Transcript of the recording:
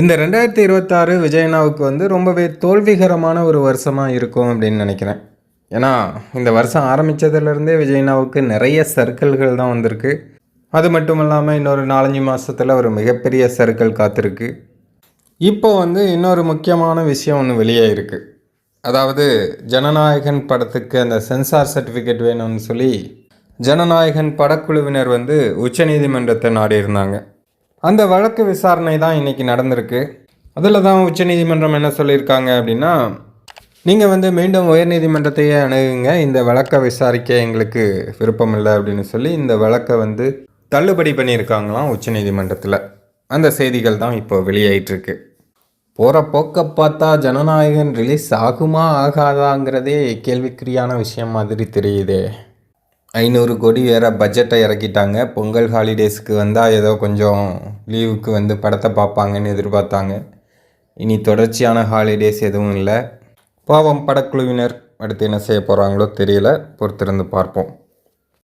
இந்த ரெண்டாயிரத்தி இருபத்தாறு விஜயனாவுக்கு வந்து ரொம்பவே தோல்விகரமான ஒரு வருஷமாக இருக்கும் அப்படின்னு நினைக்கிறேன். ஏன்னா இந்த வருஷம் ஆரம்பித்ததுலேருந்தே விஜயனாவுக்கு நிறைய சர்க்கிள்கள் தான் வந்திருக்கு. அது மட்டும் இல்லாமல் இன்னொரு நாலஞ்சு மாதத்தில் ஒரு மிகப்பெரிய சர்க்கிள் காத்திருக்கு. இப்போ வந்து இன்னொரு முக்கியமான விஷயம் ஒன்று வெளியே இருக்குது அதாவது ஜனநாயகன் படத்துக்கு அந்த சென்சார் சர்டிஃபிகேட் வேணும்னு சொல்லி ஜனநாயகன் படக்குழுவினர் வந்து உச்சநீதிமன்றத்தை நாடியிருந்தாங்க. அந்த வழக்கு விசாரணை தான் இன்றைக்கி நடந்திருக்கு. அதில் தான் உச்சநீதிமன்றம் என்ன சொல்லியிருக்காங்க அப்படின்னா நீங்கள் வந்து மீண்டும் உயர்நீதிமன்றத்தையே அணுகுங்க இந்த வழக்கை விசாரிக்க எங்களுக்கு விருப்பம் இல்லை அப்படின்னு சொல்லி இந்த வழக்கை வந்து தள்ளுபடி பண்ணியிருக்காங்களாம் உச்சநீதிமன்றத்தில் அந்த செய்திகள் தான் இப்போ வெளியாயிட்ருக்கு போகிற போக்க பார்த்தா ஜனநாயகன் ரிலீஸ் ஆகுமா ஆகாதாங்கிறதே கேள்விக்குறியான விஷயம் மாதிரி தெரியுதே. ஐநூறு கோடி வேறு பட்ஜெட்டை இறக்கிட்டாங்க. பொங்கல் ஹாலிடேஸ்க்கு வந்தால் ஏதோ கொஞ்சம் லீவுக்கு வந்து படத்தை பார்ப்பாங்கன்னு எதிர்பார்த்தாங்க. இனி தொடர்ச்சியான ஹாலிடேஸ் எதுவும் இல்லை. பாவம் படக்குழுவினர் அடுத்து என்ன செய்ய போகிறாங்களோ தெரியல. பொறுத்திருந்து பார்ப்போம்.